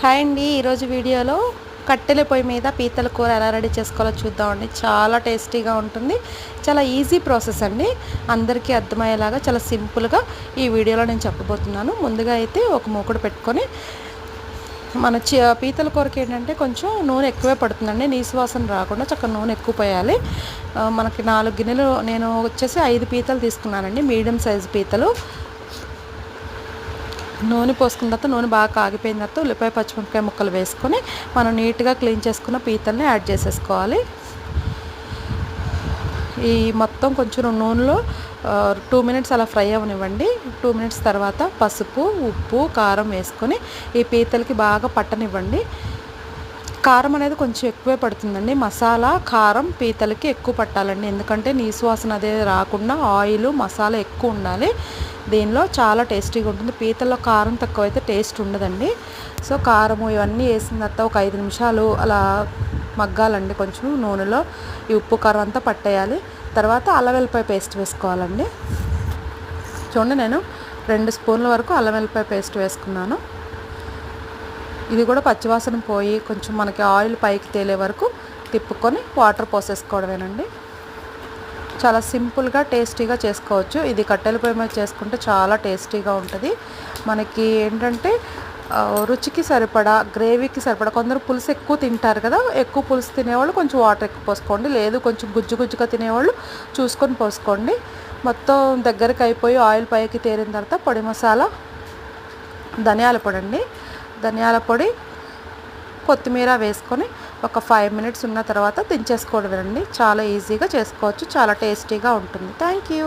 Hi అండి ఈరోజు వీడియోలో కట్టెల పొయ్యి మీద పీతల కూర ఎలా రెడీ చేసుకోవాలో చూద్దామండి. చాలా టేస్టీగా ఉంటుంది చాలా ఈజీ ప్రాసెస్ అండి. అందరికీ అర్థమయ్యేలాగా చాలా సింపుల్గా ఈ వీడియోలో నేను చెప్పబోతున్నాను. ముందుగా అయితే ఒక మూకుడు పెట్టుకొని మన పీతల కూరకి ఏంటంటే కొంచెం నూనె ఎక్కువే పడుతుందండి. నీసువాసన రాకుండా చక్కగా నూనె ఎక్కువ పోయాలి. మనకి నాలుగు గిన్నెలు నేను వచ్చేసి ఐదు పీతలు తీసుకున్నానండి. మీడియం సైజు పీతలు. నూనె పోసుకున్న తర్వాత నూనె బాగా కాగిపోయిన తర్వాత ఉల్లిపాయ పచ్చిమిరపకాయ ముక్కలు వేసుకొని మనం నీట్గా క్లీన్ చేసుకున్న పీతల్ని యాడ్ చేసేసుకోవాలి. ఈ మొత్తం కొంచెం నూనెలో టూ మినిట్స్ అలా ఫ్రై అవనివ్వండి. టూ మినిట్స్ తర్వాత పసుపు ఉప్పు కారం వేసుకొని ఈ పీతలకి బాగా పట్టనివ్వండి. కారం అనేది కొంచెం ఎక్కువే పడుతుందండి. మసాలా కారం పీతలకి ఎక్కువ పట్టాలండి. ఎందుకంటే నీసువాసన అదే రాకుండా ఆయిల్ మసాలా ఎక్కువ ఉండాలి. దీనిలో చాలా టేస్టీగా ఉంటుంది. పీతల్లో కారం తక్కువైతే టేస్ట్ ఉండదండి. సో కారము ఇవన్నీ వేసిన తర్వాత ఒక ఐదు నిమిషాలు అలా మగ్గాలండి కొంచెం నూనెలో. ఈ ఉప్పు కారం అంతా పట్టేయాలి. తర్వాత అల్లం వెల్లిపాయ పేస్ట్ వేసుకోవాలండి. చూడండి నేను రెండు స్పూన్ల వరకు అల్లం వెల్లిపాయ పేస్ట్ వేసుకున్నాను. ఇది కూడా పచ్చివాసన పోయి కొంచెం మనకి ఆయిల్ పైకి తేలే వరకు తిప్పుకొని వాటర్ పోసేసుకోవడమేనండి. చాలా సింపుల్గా టేస్టీగా చేసుకోవచ్చు. ఇది కట్టెల పొయ్యి మీద చేసుకుంటే చాలా టేస్టీగా ఉంటుంది. మనకి ఏంటంటే రుచికి సరిపడా గ్రేవీకి సరిపడా కొందరు పులుసు ఎక్కువ తింటారు కదా ఎక్కువ పులుసు తినేవాళ్ళు కొంచెం వాటర్ ఎక్కువ పోసుకోండి. లేదు కొంచెం గుజ్జు గుజ్జుగా తినేవాళ్ళు చూసుకొని పోసుకోండి. మొత్తం దగ్గరికి అయిపోయి ఆయిల్ పైకి తేరిన తర్వాత పొడి మసాలా ధనియాల పొడి అండి ధనియాల పొడి కొత్తిమీర వేసుకొని ఒక ఫైవ్ మినిట్స్ ఉన్న తర్వాత దించేసుకోవడమేనండి. చాలా ఈజీగా చేసుకోవచ్చు. చాలా టేస్టీగా ఉంటుంది. Thank you